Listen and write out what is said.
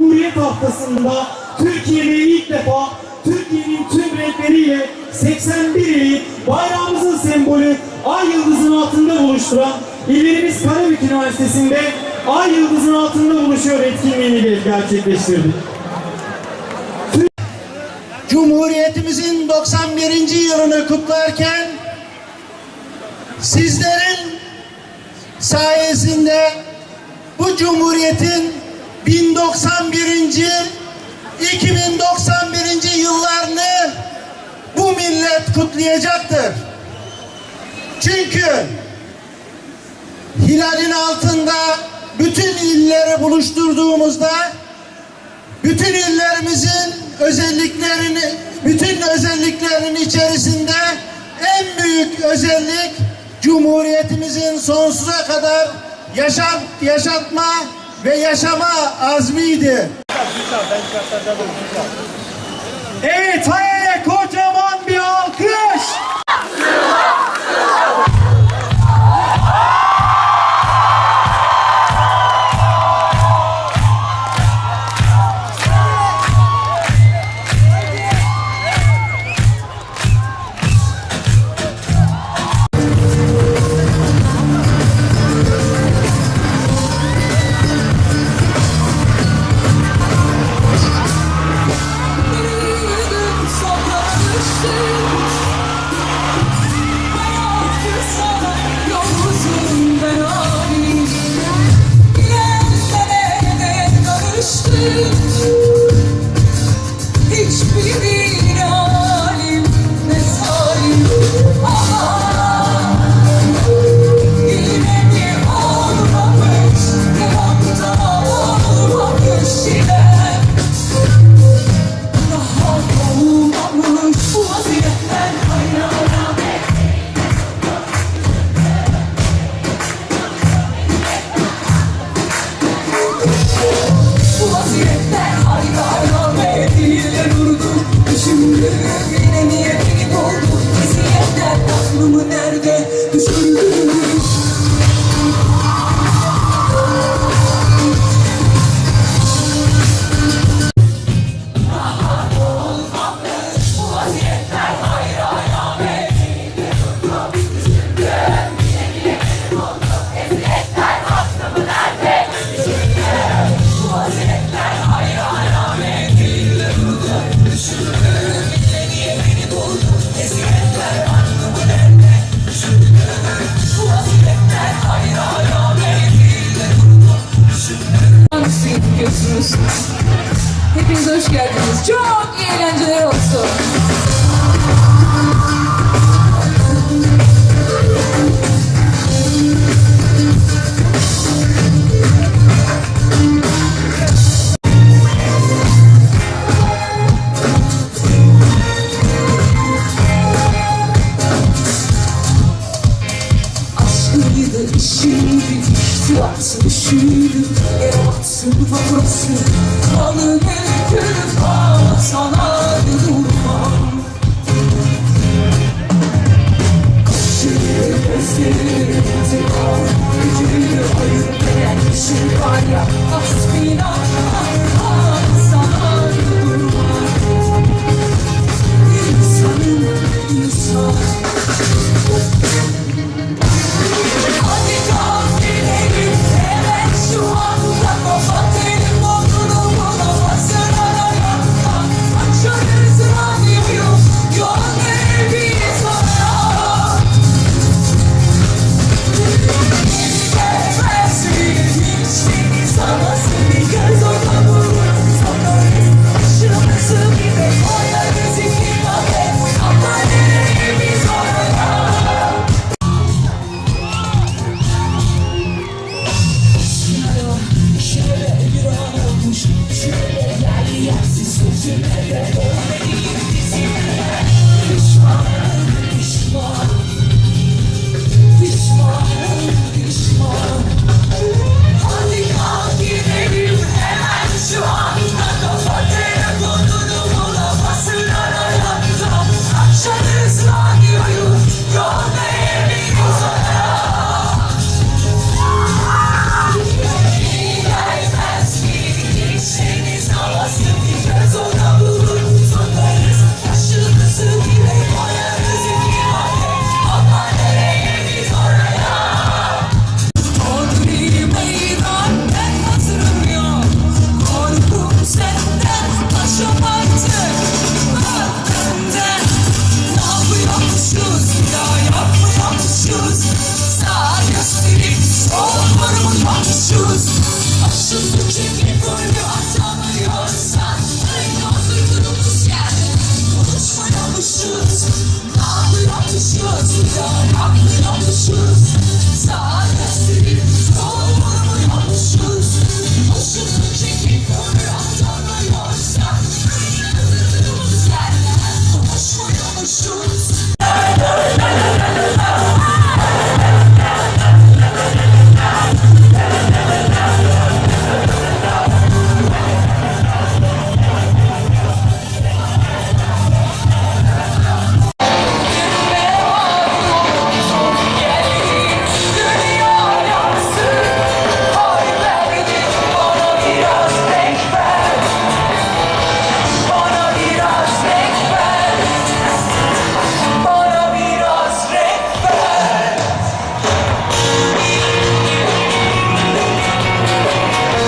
Cumhuriyet haftasında Türkiye'de ilk defa Türkiye'nin tüm renkleriyle 81 ili bayrağımızın sembolü Ay Yıldız'ın altında buluşturan illerimiz Karabük Üniversitesi'nde Ay Yıldız'ın altında buluşuyor etkinliğini gerçekleştirdik. Cumhuriyetimizin 91. yılını kutlarken sizlerin sayesinde bu cumhuriyetin 1091. 2091. yıllarını bu millet kutlayacaktır. Çünkü hilalin altında bütün illeri buluşturduğumuzda bütün illerimizin özelliklerini, bütün özelliklerinin içerisinde en büyük özellik Cumhuriyetimizin sonsuza kadar yaşat, yaşatma ve yaşama azmiydi. Evet hayale kocaman bir alkış. Çok iyi eğlenceler olsun. Üşüdüm Yere batsın faturası Malı mülküm Ama sana durmam. Kaşını gözleri intikam Gücünü ayırt eden kişi var ya Hasbina ah, sana durmam. İnsanın Imagine that Jesus.